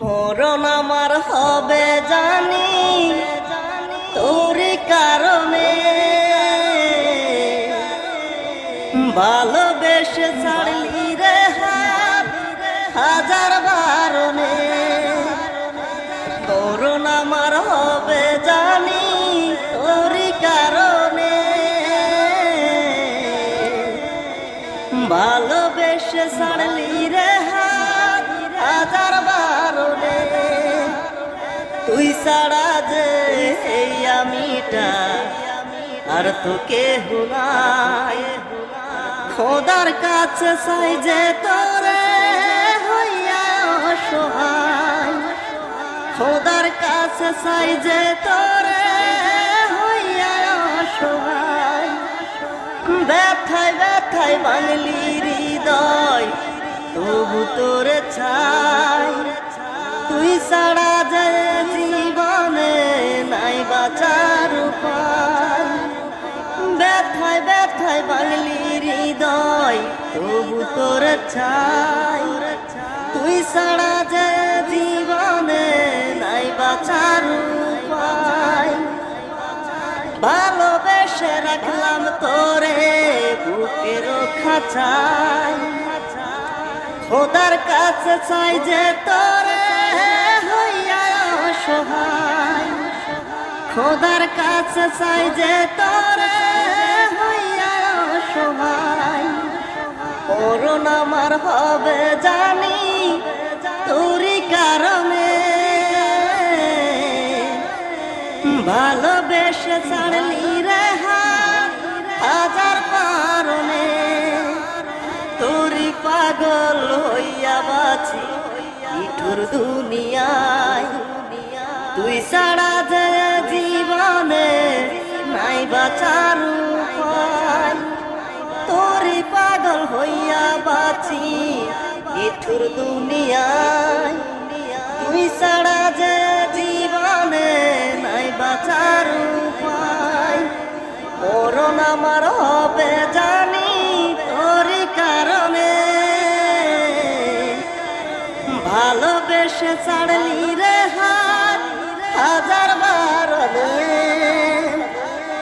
মরণ আমার হবে জানি, তোর কারণে। ভালোবেসে ছাড়লি রে হাজার বারণে। মরণ আমার হবে জানি, তোর কারণে। ভালোবেসে ছাড়লি রে হাত তুই ছাড়া যে এই আমিটা, আর তো কেহ নাই। খোদার কাছে চাই যে তোরে হইয়া খোদার কাছে চাই যে তোরে হইয়া অসহায়। ব্যথায় ব্যথায় বাঙলি হৃদয়, তবু তোরে ছাই ব্যথায় বাঙলি হৃদয়, তবু তোরে ছাই। তুই ছাড়া যে জীবনে নাই বাঁচার উপায়। ভালোবেসে রাখলাম তোরে বুকের খাঁচাই খোদার কাছে চাই যে তোরে হইয়া অসহায়। খোদার কাছে চাই যে তোরে করুন আমার হবে জানি তোরই কারণে। ভালোবেসে ছাড়লি রে হাজার কারণে। তোরি পাগল হইয়া বাছি ইঠুর দুনিয়ায়। তুই ছাড়া যে জীবনে নাই বাঁচার উপায়। তোরি পাগল হইয়া বাঁচি ইঠুর দুনিয়ায়। তুই ছাড়া যে জীবনে নাই বাঁচার উপায়। মরণ আমার হবে জানি তোর কারণে। ভালোবেসে ছাড়লি রে